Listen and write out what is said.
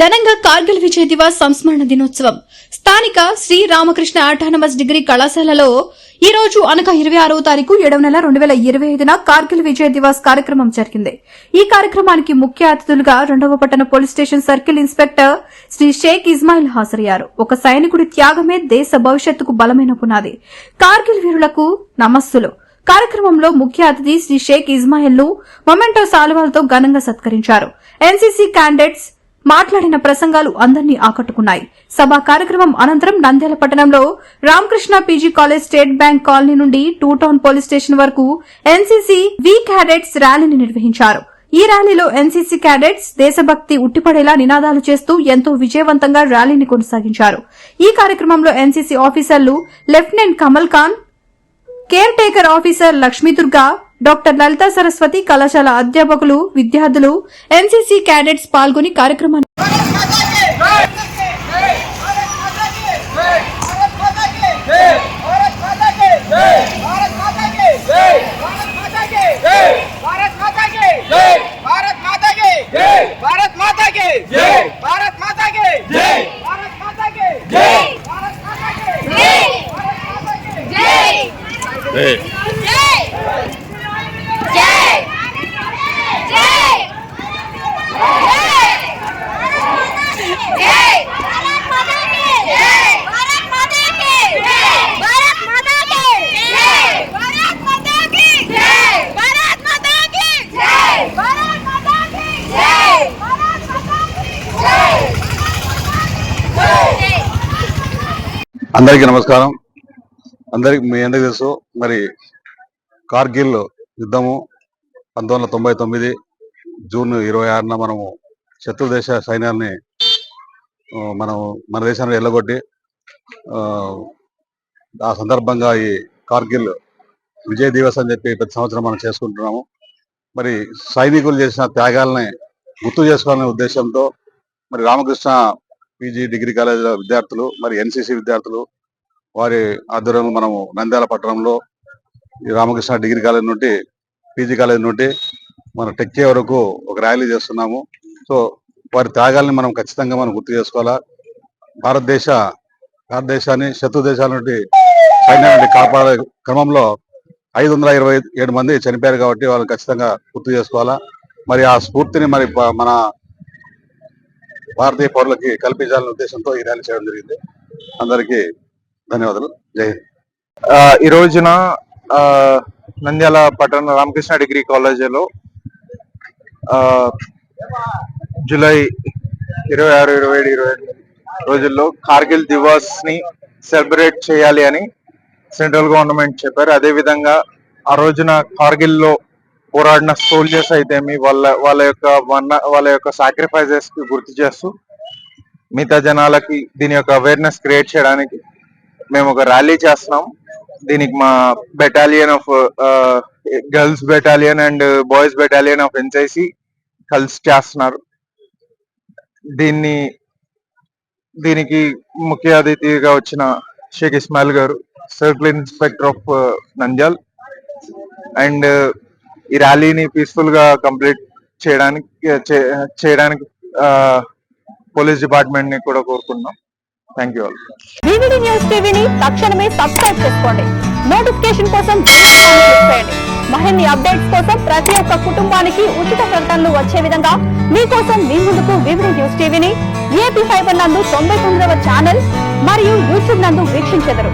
ఘనంగా కార్గిల్ విజయ్ దివాస్ సంస్మరణ దినోత్సవం. స్థానిక శ్రీ రామకృష్ణ ఆటానమస్ డిగ్రీ కళాశాలలో ఈ రోజు అనగా ఇరవై ఆరో తారీఖు ఏడవ నెల రెండు వేల ఇరవై ఐదున కార్గిల్ విజయ్ దివాస్ కార్యక్రమం జరిగింది. ఈ కార్యక్రమానికి ముఖ్య అతిథులుగా రెండవ పట్టణ police station circle inspector Shri Sheikh Ismail హాజరయ్యారు. ఒక సైనికుడి త్యాగమే దేశ భవిష్యత్తుకు బలమైన పునాది. కార్గిల్ వీరులకు నమస్సులు. కార్యక్రమంలో ముఖ్య అతిథి శ్రీ షేక్ ఇస్మాయిల్ను మొమెంటో సాల్వాలతో ఘనంగా సత్కరించారు. ఎన్సీసీ క్యాండిడేట్స్ మాట్లాడిన ప్రసంగాలు అందరినీ ఆకట్టుకున్నాయి. సభా కార్యక్రమం అనంతరం నంద్యాల పట్టణంలో Ramakrishna PG college State Bank colony నుండి టూ టౌన్ పోలీస్ స్టేషన్ వరకు ఎన్సీసీ వి క్యాడెట్స్ ర్యాలీని నిర్వహించారు. ఈ ర్యాలీలో ఎన్సీసీ క్యాడెట్స్ దేశభక్తి ఉట్టిపడేలా నినాదాలు చేస్తూ ఎంతో విజయవంతంగా ర్యాలీని కొనసాగించారు. ఈ కార్యక్రమంలో ఎన్సీసీ ఆఫీసర్లు lieutenant Kamal Khan caretaker officer Lakshmidurga doctor Lalitha Saraswathi కళాశాల అధ్యాపకులు విద్యార్థులు ఎన్సీసీ క్యాడెట్స్ పాల్గొని కార్యక్రమాన్ని అందరికీ నమస్కారం. అందరికి మీ అందరికీ తెలుసు మరి కార్గిల్ యుద్ధము పంతొమ్మిది వందల తొంభై తొమ్మిది జూన్ ఇరవై ఆరున మనము శత్రు దేశ సైన్యాన్ని మనం మన దేశాన్ని ఎల్లగొట్టి ఆ, సందర్భంగా ఈ కార్గిల్ విజయ్ దివస్ అని చెప్పి ప్రతి సంవత్సరం మనం చేసుకుంటున్నాము. మరి సైనికులు చేసిన త్యాగాలని గుర్తు చేసుకోవాలనే ఉద్దేశంతో మరి రామకృష్ణ పీజీ డిగ్రీ కాలేజీల విద్యార్థులు మరి ఎన్సీసీ విద్యార్థులు వారి ఆధ్వర్యంలో మనము నంద్యాల పట్టణంలో ఈ రామకృష్ణ డిగ్రీ కాలేజ్ నుండి పీజీ కాలేజ్ నుండి మన టెక్కే వరకు ఒక ర్యాలీ చేస్తున్నాము. సో వారి త్యాగాల్ని మనం ఖచ్చితంగా మనం గుర్తు చేసుకోవాలా. భారతదేశ భారతదేశాన్ని శత్రు దేశాల నుండి సైన్యం నుండి కాపాడే క్రమంలో ఐదు వందల ఇరవై ఏడు మంది చనిపోయారు కాబట్టి వాళ్ళు ఖచ్చితంగా గుర్తు చేసుకోవాలా. మరి ఆ స్ఫూర్తిని మరి మన భారతీయ పౌరులకి కల్పించాలనే ఉద్దేశంతో ఈ ర్యాలీ చేయడం జరిగింది. అందరికీ ధన్యవాదాలు. జై హింద్. ఈ రోజున ఆ, నంద్యాల పట్టణ రామకృష్ణ డిగ్రీ కాలేజీలో ఆ, జూలై ఇరవై ఆరు ఇరవై ఏడు ఇరవై ఎనిమిది రోజుల్లో కార్గిల్ దివాస్ని సెలబ్రేట్ చేయాలి అని సెంట్రల్ గవర్నమెంట్ చెప్పారు. అదే విధంగా ఆ రోజున కార్గిల్లో పోరాడిన సోల్జర్స్ అయితేమి వాళ్ళ వాళ్ళ యొక్క వన్న వాళ్ళ యొక్క సాక్రిఫైజెస్కి గుర్తు చేస్తూ మిగతా జనాలకి దీని యొక్క అవేర్నెస్ క్రియేట్ చేయడానికి మేము ఒక ర్యాలీ చేస్తున్నాం. దీనికి మా battalion of girls battalion and boys battalion of NCC కలిసి చేస్తున్నారు. దీన్ని దీనికి ముఖ్య అతిథిగా వచ్చిన Sheikh Ismail garu circle inspector of Nandyal. And ఈ ర్యాలీని పీస్ఫుల్గా కంప్లీట్ చేయడానికి చేయడానికి పోలీస్ డిపార్ట్మెంట్ని కూడా కోరుకుంటున్నాం. Thank you all. న్యూస్ టీవీని తక్షణమే సబ్స్క్రైబ్ చేసుకోండి. నోటిఫికేషన్ కోసం బెల్ అప్డేట్స్ కోసం ప్రతి ఒక్క కుటుంబానికి ఉచిత ప్రకటనలు వచ్చే విధంగా మీకోసం మీ ముందుకు వివిడి న్యూస్ టీవీని ఏపీ ఫైబర్ నందు తొంభై తొమ్మిదవ ఛానల్ మరియు యూట్యూబ్ నందు వీక్షించెదరు.